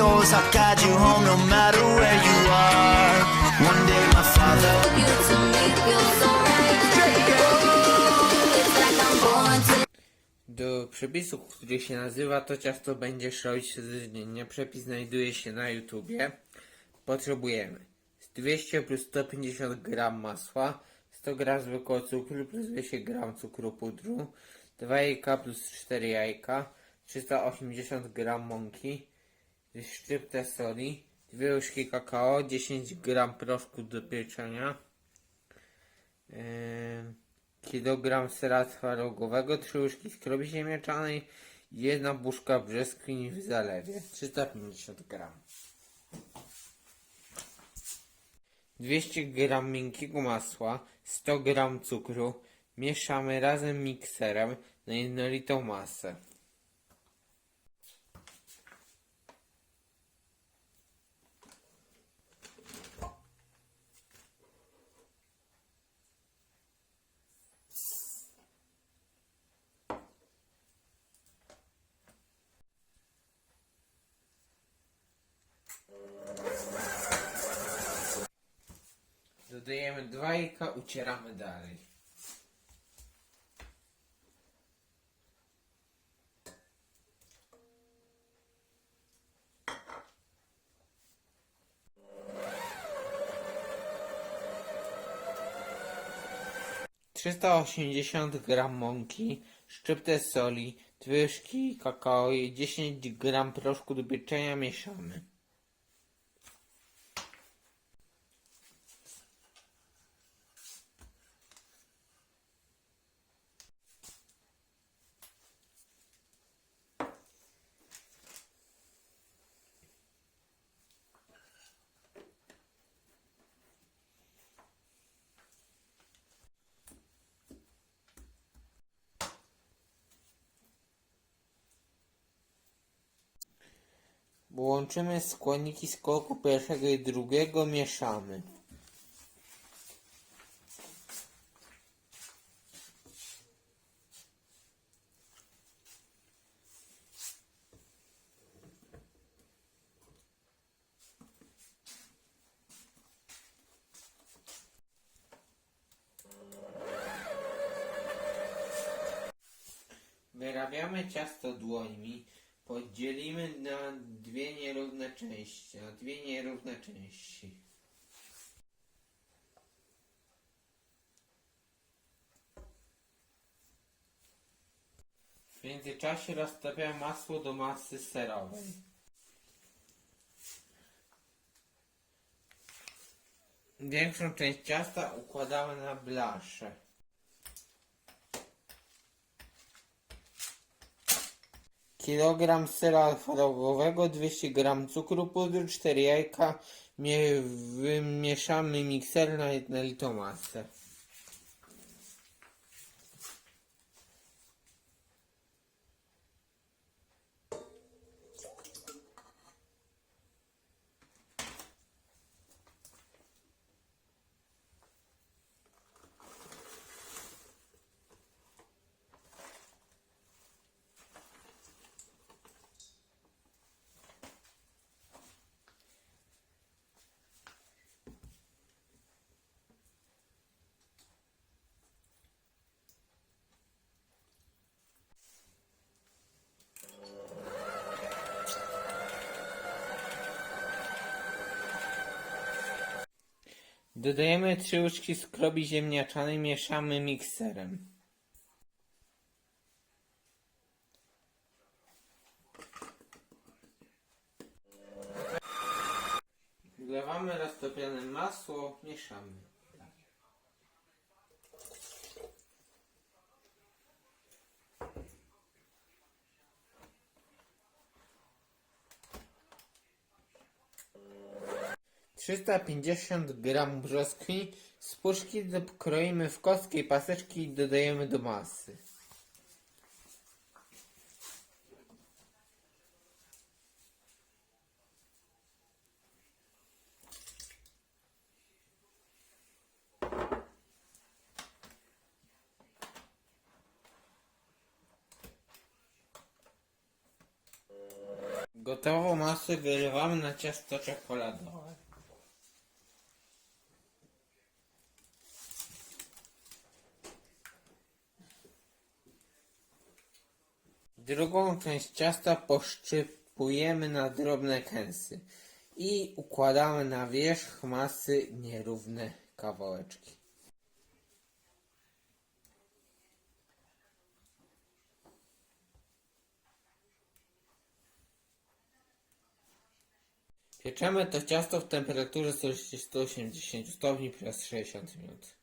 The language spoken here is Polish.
yours. I'll guide you home no matter where you are. One day my father. Do przepisu, który się nazywa to ciasto będziesz robić codziennie. Przepis znajduje się na YouTubie. Potrzebujemy 200 plus 150 g masła, 100 g zwykłego cukru plus 200 g cukru pudru, 2 jajka plus 4 jajka, 380 g mąki, szczyptę soli, 2 łyżki kakao, 10 g proszku do pieczenia, kilogram sera twarzogowego, 3 łyżki skrobi ziemniaczanej, jedna buszka brzoskwini w zalewie, 350 gram. 200 gram miękkiego masła, 100 gram cukru, mieszamy razem mikserem na jednolitą masę. Dodajemy dwa jajka, ucieramy dalej. Trzysta osiemdziesiąt gram mąki, szczyptę soli, dwie łyżki kakao i 10 gram proszku do pieczenia mieszamy. Łączymy składniki skoku pierwszego i drugiego, mieszamy. Wyrabiamy ciasto dłońmi, podzielimy na dwie nierówne części, na dwie nierówne części. W międzyczasie roztapiam masło do masy serowej. Większą część ciasta układamy na blaszę. Kilogram sera twarzogowego, 200 gram cukru pudru, 4 jajka. Mie- wymieszamy mikser na jednolitą masę. Dodajemy 3 łyżki skrobi ziemniaczanej, mieszamy mikserem. Wlewamy roztopione masło, mieszamy. Trzysta pięćdziesiąt gram brzoskwini z puszki kroimy w kostki paseczki i dodajemy do masy. Gotową masę wylewamy na ciasto czekoladowe. Drugą część ciasta poszczypujemy na drobne kęsy i układamy na wierzch masy nierówne kawałeczki. Pieczemy to ciasto w temperaturze 180 stopni przez 60 minut.